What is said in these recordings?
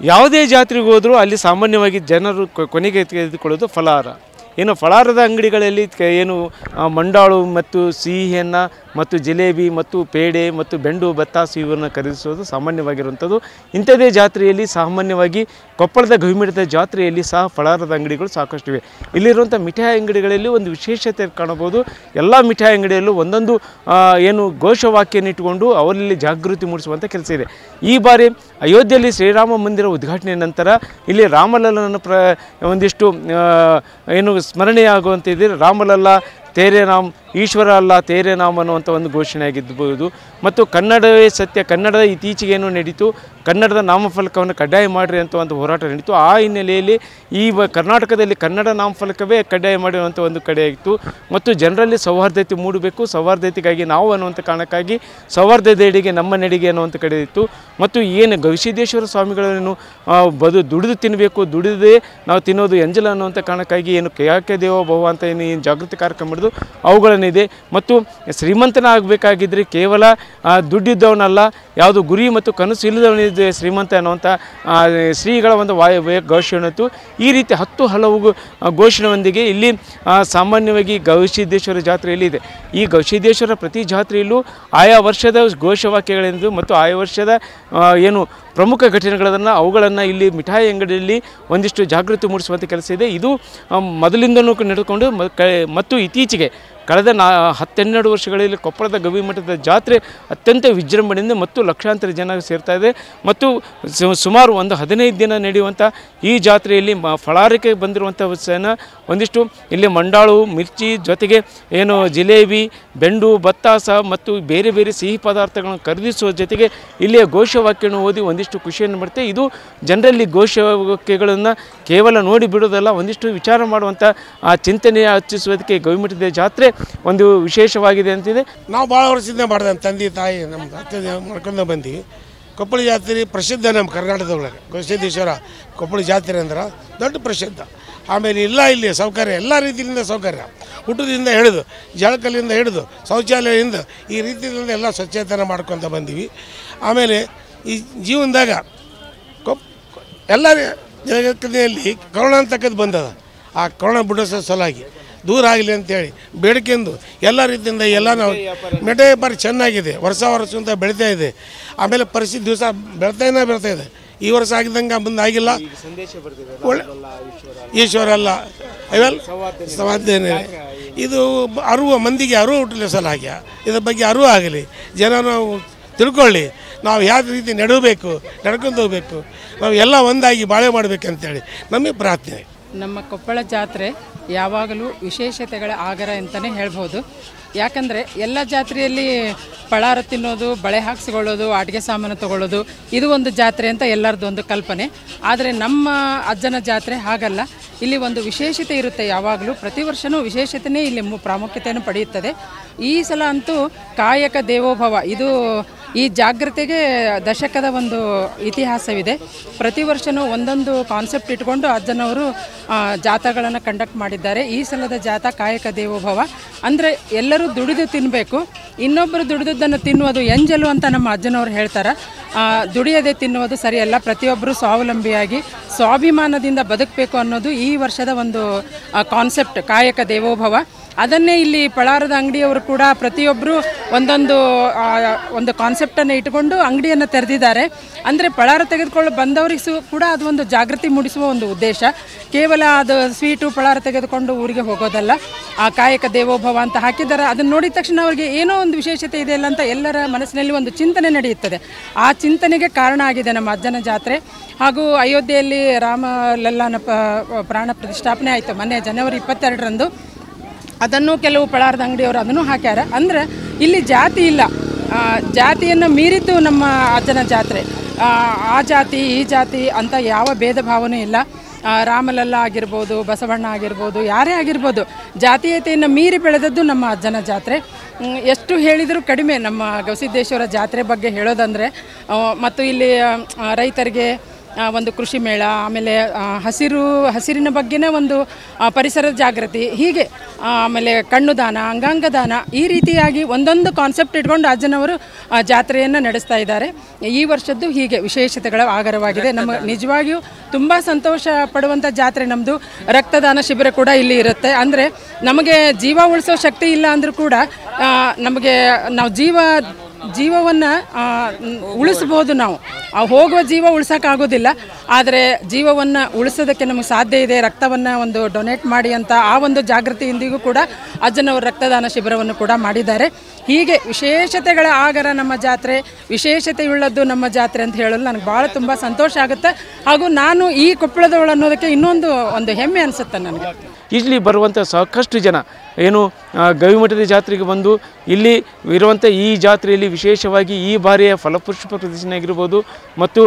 ಯಾವುದೇ ಜಾತ್ರೆಗೆ ಹೋದರೂ ಅಲ್ಲಿ ಸಾಮಾನ್ಯವಾಗಿ ಜನರು ಕೊನೆಗೆ ತೆಗೆದುಕೊಳ್ಳೋದು ಫಲಹಾರ. ಏನು ಫಲಹಾರದ ಅಂಗಡಿಗಳಲ್ಲಿ ಏನು ಮಂಡಾಳು ಮತ್ತು ಸಿಹಿಯನ್ನು ಮತ್ತು ಜಿಲೇಬಿ ಮತ್ತು ಪೇಡೆ ಮತ್ತು ಬೆಂಡು ಬತ್ತಾಸು ಇವನ್ನು ಖರೀದಿಸುವುದು ಸಾಮಾನ್ಯವಾಗಿರುವಂಥದ್ದು. ಇಂಥದೇ ಜಾತ್ರೆಯಲ್ಲಿ ಸಾಮಾನ್ಯವಾಗಿ ಕೊಪ್ಪಳದ ಗವಿಮಠದ ಜಾತ್ರೆಯಲ್ಲಿ ಸಹ ಫಳಾರದ ಅಂಗಡಿಗಳು ಸಾಕಷ್ಟಿವೆ. ಇಲ್ಲಿರುವಂಥ ಮಿಠಾಯಿ ಅಂಗಡಿಗಳಲ್ಲಿ ಒಂದು ವಿಶೇಷತೆ ಕಾಣಬಹುದು. ಎಲ್ಲ ಮಿಠಾಯಿ ಅಂಗಡಿಯಲ್ಲೂ ಒಂದೊಂದು ಏನು ಘೋಷವಾಕ್ಯನ ಇಟ್ಟುಕೊಂಡು ಅವರಲ್ಲಿ ಜಾಗೃತಿ ಮೂಡಿಸುವಂಥ ಕೆಲಸ ಇದೆ. ಈ ಬಾರಿ ಅಯೋಧ್ಯೆಯಲ್ಲಿ ಶ್ರೀರಾಮ ಮಂದಿರ ಉದ್ಘಾಟನೆ ನಂತರ ಇಲ್ಲಿ ರಾಮಲಲ್ಲನ ಪ್ರ, ಒಂದಿಷ್ಟು ಏನು ಸ್ಮರಣೆಯಾಗುವಂತಿದೆ ರಾಮಲಲ್ಲ ತೇರೆ ನಾಮ್ ಈಶ್ವರ ಅಲ್ಲ, ತೇರೆ ನಾಮ ಅನ್ನುವಂಥ ಒಂದು ಘೋಷಣೆ ಆಗಿರ್ಬೋದು. ಮತ್ತು ಕನ್ನಡವೇ ಸತ್ಯ, ಕನ್ನಡದ ಇತ್ತೀಚೆಗೇನು ನಡೀತು, ಕನ್ನಡದ ನಾಮಫಲಕವನ್ನು ಕಡ್ಡಾಯ ಮಾಡಿರಿ ಅಂತ ಒಂದು ಹೋರಾಟ ನಡೀತು. ಆ ಹಿನ್ನೆಲೆಯಲ್ಲಿ ಈ ಕರ್ನಾಟಕದಲ್ಲಿ ಕನ್ನಡ ನಾಮಫಲಕವೇ ಕಡ್ಡಾಯ ಮಾಡಿರುವಂಥ ಒಂದು ಕಡೆಯಾಗಿತ್ತು ಮತ್ತು ಜನರಲ್ಲಿ ಸೌಹಾರ್ದತೆ ಮೂಡಬೇಕು, ಸೌಹಾರ್ದತೆಗಾಗಿ ನಾವು ಅನ್ನುವಂಥ ಕಾರಣಕ್ಕಾಗಿ ಸೌಹಾರ್ದದೆಡೆಗೆ ನಮ್ಮ ನಡಿಗೆ ಅನ್ನುವಂಥ ಕಡೆ ಇತ್ತು. ಮತ್ತು ಏನು ಗವಿಸಿದ್ದೇಶ್ವರ ಸ್ವಾಮಿಗಳನ್ನು ಬದು ದುಡಿದು ತಿನ್ನಬೇಕು ದುಡಿದೇ ನಾವು ತಿನ್ನೋದು ಎಂಜಲ ಅನ್ನುವಂಥ ಕಾರಣಕ್ಕಾಗಿ ಏನು ಯಾಕೆ ದೇವ ಭವ ಅಂತ ಏನು ಜಾಗೃತಿ ಕಾರ್ಯಕ್ರಮ ಮಾಡಿದ್ದು ಅವುಗಳನ್ನಿದೆ ಮತ್ತು ಶ್ರೀಮಂತನಾಗಬೇಕಾಗಿದ್ದರೆ ಕೇವಲ ದುಡ್ಡಿದ್ದವನಲ್ಲ, ಯಾವುದು ಗುರಿ ಮತ್ತು ಕನಸು ಇಲ್ಲದವನಿದೆ ಶ್ರೀಮಂತ ಅನ್ನುವಂಥ ಶ್ರೀಗಳ ಒಂದು ವಾಯ ಘೋಷಣೆತ್ತು ಈ ರೀತಿ ಹತ್ತು ಹಲವು ಘೋಷಣೆಯೊಂದಿಗೆ ಇಲ್ಲಿ ಸಾಮಾನ್ಯವಾಗಿ ಗವಿಸಿದ್ದೇಶ್ವರ ಜಾತ್ರೆಯಲ್ಲಿ ಇದೆ. ಈ ಗವಿಸಿದ್ದೇಶ್ವರ ಪ್ರತಿ ಜಾತ್ರೆಯಲ್ಲೂ ಆಯಾ ವರ್ಷದ ಘೋಷವಾಕ್ಯಗಳೆಂದು ಮತ್ತು ಆಯಾ ವರ್ಷದ ಏನು ಪ್ರಮುಖ ಘಟನೆಗಳನ್ನು ಅವುಗಳನ್ನು ಇಲ್ಲಿ ಮಿಠಾಯಿ ಅಂಗಡಿಯಲ್ಲಿ ಒಂದಿಷ್ಟು ಜಾಗೃತಿ ಮೂಡಿಸುವಂಥ ಕೆಲಸ ಇದೆ. ಇದು ಮೊದಲಿಂದನೂ ನಡೆದುಕೊಂಡು ಮತ್ತು ಇತ್ತೀಚೆಗೆ ಕಳೆದ ನಾ ಹತ್ತೆರಡು ವರ್ಷಗಳಲ್ಲಿ ಕೊಪ್ಪಳದ ಗವಿಮಠದ ಜಾತ್ರೆ ಅತ್ಯಂತ ವಿಜೃಂಭಣೆಯಿಂದ ಮತ್ತು ಲಕ್ಷಾಂತರ ಜನ ಸೇರ್ತಾ ಇದೆ. ಮತ್ತು ಸುಮಾರು ಒಂದು ಹದಿನೈದು ದಿನ ನಡೆಯುವಂಥ ಈ ಜಾತ್ರೆಯಲ್ಲಿ ಮ ಫಳಾರಿಕೆ ಬಂದಿರುವಂಥ ಜನ ಒಂದಿಷ್ಟು ಇಲ್ಲಿ ಮಂಡಾಳು, ಮಿರ್ಚಿ ಜೊತೆಗೆ ಏನು ಜಿಲೇಬಿ, ಬೆಂಡು, ಬತ್ತಾಸ ಮತ್ತು ಬೇರೆ ಬೇರೆ ಸಿಹಿ ಪದಾರ್ಥಗಳನ್ನು ಖರೀದಿಸುವ ಜೊತೆಗೆ ಇಲ್ಲಿಯ ಘೋಷವಾಕ್ಯವನ್ನು ಓದಿ ಒಂದಿಷ್ಟು ಖುಷಿಯನ್ನು ಮಾಡುತ್ತೆ ಇದು ಜನರಲ್ಲಿ ಘೋಷವಾಕ್ಯಗಳನ್ನು ಕೇವಲ ನೋಡಿ ಬಿಡೋದಲ್ಲ ಒಂದಿಷ್ಟು ವಿಚಾರ ಮಾಡುವಂಥ ಆ ಚಿಂತನೆ ಹಚ್ಚಿಸುವುದಕ್ಕೆ ಗವಿಮಠದ ಜಾತ್ರೆ ಒಂದು ವಿಶೇಷವಾಗಿದೆ ಅಂತಿದೆ. ನಾವು ಭಾಳ ವರ್ಷದಿಂದ ಮಾಡಿದೆ ತಂದೆ, ತಾಯಿ, ನಮ್ಮ ಅತ್ತೆ ಮಾಡ್ಕೊಂಡು ಬಂದೀವಿ. ಕೊಪ್ಪಳ ಜಾತ್ರೆ ಪ್ರಸಿದ್ಧ ನಮ್ಮ ಕರ್ನಾಟಕದೊಳಗೆ. ಗವಿಸಿದ್ದೇಶ್ವರ ಕೊಪ್ಪಳ ಜಾತ್ರೆ ಅಂದ್ರೆ ದೊಡ್ಡ ಪ್ರಸಿದ್ಧ. ಆಮೇಲೆ ಇಲ್ಲ, ಇಲ್ಲಿ ಸೌಕರ್ಯ, ಎಲ್ಲ ರೀತಿಯಿಂದ ಸೌಕರ್ಯ. ಊಟದಿಂದ ಹಿಡಿದು ಜಳಕಲ್ಲಿಂದ ಹಿಡಿದು, ಶೌಚಾಲಯದಿಂದ ಈ ರೀತಿಯಿಂದ ಎಲ್ಲ ಸ್ವಚ್ಛತೆನ ಮಾಡ್ಕೊತ ಬಂದೀವಿ. ಆಮೇಲೆ ಈ ಜೀವನದಾಗ ಎಲ್ಲ ಜಗತ್ತಿನಲ್ಲಿ ಕರೋನಾ ಅಂತಕ್ಕದ್ದು ಬಂದದ. ಆ ಕರೋನಾ ಬಿಡಿಸೋ ಸಲುವಾಗಿ ದೂರ ಆಗಲಿ ಅಂತೇಳಿ ಬೇಡಿಕೆಂದು ಎಲ್ಲ ರೀತಿಯಿಂದ ಎಲ್ಲ ನಾವು ಮೆಟೆ ವ್ಯಾಪಾರ ಚೆನ್ನಾಗಿದೆ. ವರ್ಷ ವರ್ಷದಿಂದ ಬೆಳೀತಾ ಇದೆ. ಆಮೇಲೆ ಪರಿಸ್ಥಿತಿ ದಿವಸ ಬೆಳ್ತಾನೆ ಬೆಳ್ತಾ ಇದೆ. ಈ ವರ್ಷ ಆಗಿದ್ದಂಗೆ ಮುಂದೆ ಆಗಿಲ್ಲ. ಒಳ್ಳೆ ಈಶ್ವರ ಅಲ್ಲ. ಐವಲ್ ಸವಾದ್ದೇನೆ ಇದು ಅರಿವು ಮಂದಿಗೆ ಅರಿವು ಹುಟ್ಟಲಿ ಸಲ ಹಾಗೆ ಇದ್ರ ಬಗ್ಗೆ ಅರಿವು ಆಗಲಿ. ಜನ ನಾವು ತಿಳ್ಕೊಳ್ಳಿ. ನಾವು ಯಾವ ರೀತಿ ನಡಬೇಕು, ನಡ್ಕೊಂಡು ಹೋಗಬೇಕು, ನಾವು ಎಲ್ಲ ಒಂದಾಗಿ ಬಾಳೆ ಮಾಡಬೇಕಂತೇಳಿ ನಮಗೆ ಪ್ರಾರ್ಥನೆ. ನಮ್ಮ ಕೊಪ್ಪಳ ಜಾತ್ರೆ ಯಾವಾಗಲೂ ವಿಶೇಷತೆಗಳ ಆಗರ ಅಂತಲೇ ಹೇಳ್ಬೋದು. ಯಾಕಂದರೆ ಎಲ್ಲ ಜಾತ್ರೆಯಲ್ಲಿ ಪಳಾರ ತಿನ್ನೋದು, ಬಳೆ ಹಾಕ್ಸ್ಕೊಳ್ಳೋದು, ಅಡುಗೆ ಸಾಮಾನು ತಗೊಳ್ಳೋದು, ಇದು ಒಂದು ಜಾತ್ರೆ ಅಂತ ಎಲ್ಲರದ್ದು ಒಂದು ಕಲ್ಪನೆ. ಆದರೆ ನಮ್ಮ ಅಜ್ಜನ ಜಾತ್ರೆ ಹಾಗಲ್ಲ. ಇಲ್ಲಿ ಒಂದು ವಿಶೇಷತೆ ಇರುತ್ತೆ ಯಾವಾಗಲೂ. ಪ್ರತಿ ವರ್ಷವೂ ವಿಶೇಷತೆಯೇ ಇಲ್ಲಿ ಪ್ರಾಮುಖ್ಯತೆಯನ್ನು ಪಡೆಯುತ್ತದೆ. ಈ ಸಲ ಅಂತೂ ಕಾಯಕ ದೇವೋಭವ, ಇದು ಈ ಜಾಗೃತಿಗೆ ದಶಕದ ಒಂದು ಇತಿಹಾಸವಿದೆ. ಪ್ರತಿ ವರ್ಷವೂ ಒಂದೊಂದು ಕಾನ್ಸೆಪ್ಟ್ ಇಟ್ಕೊಂಡು ಅಜ್ಜನವರು ಜಾಥಾಗಳನ್ನು ಕಂಡಕ್ಟ್ ಮಾಡಿದ್ದಾರೆ. ಈ ಸಲದ ಜಾಥಾ ಕಾಯಕ ದೇವೋಭವ. ಅಂದರೆ ಎಲ್ಲರೂ ದುಡಿದು ತಿನ್ನಬೇಕು ಇನ್ನೊಬ್ಬರು ದುಡಿದದ್ದನ್ನು ತಿನ್ನುವುದು ಎಂಜಲು ಅಂತ ನಮ್ಮ ಅಜ್ಜನವರು ಹೇಳ್ತಾರೆ. ದುಡಿಯದೆ ತಿನ್ನುವುದು ಸರಿಯಲ್ಲ. ಪ್ರತಿಯೊಬ್ಬರು ಸ್ವಾವಲಂಬಿಯಾಗಿ, ಸ್ವಾಭಿಮಾನದಿಂದ ಬದುಕಬೇಕು ಅನ್ನೋದು ಈ ವರ್ಷದ ಒಂದು ಕಾನ್ಸೆಪ್ಟ್ ಕಾಯಕ ದೇವೋಭವ. ಅದನ್ನೇ ಇಲ್ಲಿ ಪಳಾರದ ಅಂಗಡಿಯವರು ಕೂಡ ಪ್ರತಿಯೊಬ್ಬರು ಒಂದೊಂದು ಒಂದು ಕಾನ್ಸೆಪ್ಟನ್ನು ಇಟ್ಟುಕೊಂಡು ಅಂಗಡಿಯನ್ನು ತೆರೆದಿದ್ದಾರೆ. ಅಂದರೆ ಪಳಾರ ತೆಗೆದುಕೊಳ್ಳಲು ಬಂದವರಿಗೆ ಕೂಡ ಅದು ಒಂದು ಜಾಗೃತಿ ಮೂಡಿಸುವ ಒಂದು ಉದ್ದೇಶ. ಕೇವಲ ಅದು ಸ್ವೀಟು ಪಳಾರ ತೆಗೆದುಕೊಂಡು ಊರಿಗೆ ಹೋಗೋದಲ್ಲ. ಆ ಕಾಯಕ ದೇವೋಭವ ಅಂತ ಹಾಕಿದ್ದಾರೆ. ಅದನ್ನು ನೋಡಿದ ತಕ್ಷಣ ಅವರಿಗೆ ಏನೋ ಒಂದು ವಿಶೇಷತೆ ಇದೆಯಲ್ಲ ಅಂತ ಎಲ್ಲರ ಮನಸ್ಸಿನಲ್ಲಿ ಒಂದು ಚಿಂತನೆ ನಡೆಯುತ್ತದೆ. ಆ ಚಿಂತನೆಗೆ ಕಾರಣ ಆಗಿದೆ ನಮ್ಮ ಅಜ್ಜನ ಜಾತ್ರೆ. ಹಾಗೂ ಅಯೋಧ್ಯೆಯಲ್ಲಿ ರಾಮ ಲಲ್ಲನ ಪ್ರಾಣ ಪ್ರತಿಷ್ಠಾಪನೆ ಆಯಿತು. ಮೊನ್ನೆ ಜನವರಿ ಇಪ್ಪತ್ತೆರಡರಂದು. ಅದನ್ನು ಕೆಲವು ಪಳಾರದ ಅಂಗಡಿಯವರು ಅದನ್ನು ಹಾಕ್ಯಾರ. ಅಂದ್ರೆ ಇಲ್ಲಿ ಜಾತಿ ಇಲ್ಲ. ಜಾತಿಯನ್ನು ಮೀರಿದ್ದು ನಮ್ಮ ಅಜ್ಜನ ಜಾತ್ರೆ. ಆ, ಜಾತಿ ಈ ಜಾತಿ ಅಂತ ಯಾವ ಭೇದ ಭಾವನೆ ಇಲ್ಲ. ರಾಮಲಲ್ಲ ಆಗಿರ್ಬೋದು ಬಸವಣ್ಣ ಆಗಿರ್ಬೋದು ಯಾರೇ ಆಗಿರ್ಬೋದು ಜಾತೀಯತೆಯನ್ನು ಮೀರಿ ಬೆಳೆದದ್ದು ನಮ್ಮ ಅಜ್ಜನ ಜಾತ್ರೆ. ಎಷ್ಟು ಹೇಳಿದರೂ ಕಡಿಮೆ ನಮ್ಮ ಗವಿಸಿದ್ದೇಶ್ವರ ಜಾತ್ರೆ ಬಗ್ಗೆ ಹೇಳೋದಂದರೆ ಮತ್ತು ಇಲ್ಲಿ ರೈತರಿಗೆ ಒಂದು ಕೃಷಿ ಮೇಳ ಆಮೇಲೆ ಹಸಿರು ಹಸಿರಿನ ಬಗ್ಗೆನೇ ಒಂದು ಪರಿಸರ ಜಾಗೃತಿ ಹೀಗೆ ಆಮೇಲೆ ಕಣ್ಣು ದಾನ ಅಂಗಾಂಗ ದಾನ ಈ ರೀತಿಯಾಗಿ ಒಂದೊಂದು ಕಾನ್ಸೆಪ್ಟ್ ಇಟ್ಕೊಂಡು ಅಜ್ಜನವರು ಜಾತ್ರೆಯನ್ನು ನಡೆಸ್ತಾ ಇದ್ದಾರೆ. ಈ ವರ್ಷದ್ದು ಹೀಗೆ ವಿಶೇಷತೆಗಳ ಆಗರವಾಗಿದೆ ನಮ್ಮ ನಿಜವಾಗಿಯೂ ತುಂಬ ಸಂತೋಷ ಪಡುವಂಥ ಜಾತ್ರೆ ನಮ್ಮದು ರಕ್ತದಾನ ಶಿಬಿರ ಕೂಡ ಇಲ್ಲಿ ಇರುತ್ತೆ. ಅಂದರೆ ನಮಗೆ ಜೀವ ಉಳಿಸೋ ಶಕ್ತಿ ಇಲ್ಲ ಅಂದರೂ ಕೂಡ ನಮಗೆ ನಾವು ಜೀವ ಜೀವವನ್ನು ಉಳಿಸ್ಬೋದು ನಾವು. ಆ, ಹೋಗುವ ಜೀವ ಉಳ್ಸೋಕ್ಕಾಗೋದಿಲ್ಲ ಆದರೆ ಜೀವವನ್ನು ಉಳಿಸೋದಕ್ಕೆ ನಮಗೆ ಸಾಧ್ಯ ಇದೆ. ರಕ್ತವನ್ನು ಒಂದು ಡೊನೇಟ್ ಮಾಡಿ ಅಂತ ಆ ಒಂದು ಜಾಗೃತಿಯಿಂದಿಗೂ ಕೂಡ ಅಜ್ಜನವರು ರಕ್ತದಾನ ಶಿಬಿರವನ್ನು ಕೂಡ ಮಾಡಿದ್ದಾರೆ. ಹೀಗೆ ವಿಶೇಷತೆಗಳ ಆಗರ ನಮ್ಮ ಜಾತ್ರೆ, ವಿಶೇಷತೆಯುಳ್ಳದ್ದು ನಮ್ಮ ಜಾತ್ರೆ ಅಂತ ಹೇಳಲು ನನಗೆ ಭಾಳ ತುಂಬ ಸಂತೋಷ ಆಗುತ್ತೆ. ಹಾಗೂ ನಾನು ಈ ಕೊಪ್ಪಳದವಳು ಅನ್ನೋದಕ್ಕೆ ಇನ್ನೊಂದು ಒಂದು ಹೆಮ್ಮೆ ಅನಿಸುತ್ತೆ ನನಗೆ. ಇಲ್ಲಿ ಬರುವಂಥ ಸಾಕಷ್ಟು ಜನ. ಏನು ಗವಿಮಠದ ಜಾತ್ರೆಗೆ ಬಂದು ಇಲ್ಲಿ ಇರುವಂಥ ಈ ಜಾತ್ರೆಯಲ್ಲಿ ವಿಶೇಷವಾಗಿ ಈ ಬಾರಿಯ ಫಲಪುಷ್ಪ ಪ್ರದರ್ಶನ ಆಗಿರ್ಬೋದು ಮತ್ತು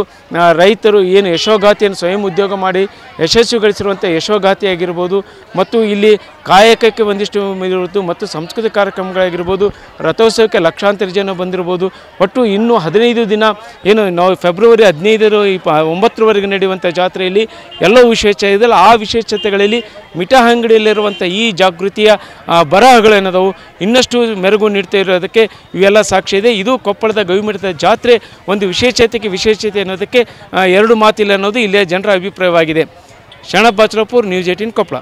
ರೈತರು ಏನು ಯಶೋಗಾಥೆಯನ್ನು ಸ್ವಯಂ ಉದ್ಯೋಗ ಮಾಡಿ ಯಶಸ್ವಿ ಗಳಿಸಿರುವಂಥ ಯಶೋಗಾಥೆ ಆಗಿರ್ಬೋದು ಮತ್ತು ಇಲ್ಲಿ ಕಾಯಕಕ್ಕೆ ಒಂದಿಷ್ಟು ಇರುವುದು ಮತ್ತು ಸಂಸ್ಕೃತಿ ಕಾರ್ಯಕ್ರಮಗಳಾಗಿರ್ಬೋದು ರಥೋತ್ಸವಕ್ಕೆ ಲಕ್ಷಾಂತರ ಜನ ಬಂದಿರ್ಬೋದು. ಒಟ್ಟು ಇನ್ನೂ ಹದಿನೈದು ದಿನ ಏನು ನಾವು ಫೆಬ್ರವರಿ ಹದಿನೈದರ ಇಪ್ಪ ಒಂಬತ್ತರವರೆಗೆ ನಡೆಯುವಂಥ ಜಾತ್ರೆಯಲ್ಲಿ ಎಲ್ಲವೂ ವಿಶೇಷ ಇದೆಯಲ್ಲ ಆ ವಿಶೇಷತೆಗಳಲ್ಲಿ ಮಿಠಾಂಗಡಿಯಲ್ಲಿರುವಂಥ ಈ ಜಾಗೃತಿಯ ಆ, ಬರಹಗಳೇನದವು ಇನ್ನಷ್ಟು ಮೆರುಗು ನೀಡ್ತಾ ಇರೋದಕ್ಕೆ ಇವೆಲ್ಲ ಸಾಕ್ಷಿ ಇದೆ. ಇದು ಕೊಪ್ಪಳದ ಗವಿಮಠದ ಜಾತ್ರೆ. ಒಂದು ವಿಶೇಷತೆಗೆ ವಿಶೇಷತೆ ಅನ್ನೋದಕ್ಕೆ ಎರಡು ಮಾತಿಲ್ಲ ಅನ್ನೋದು ಇಲ್ಲಿಯ ಜನರ ಅಭಿಪ್ರಾಯವಾಗಿದೆ. ಶರಣಬ್ ಬಾಚ್ರಪುರ್ ನ್ಯೂಸ್ ಏಟೀನ್ ಕೊಪ್ಪಳ.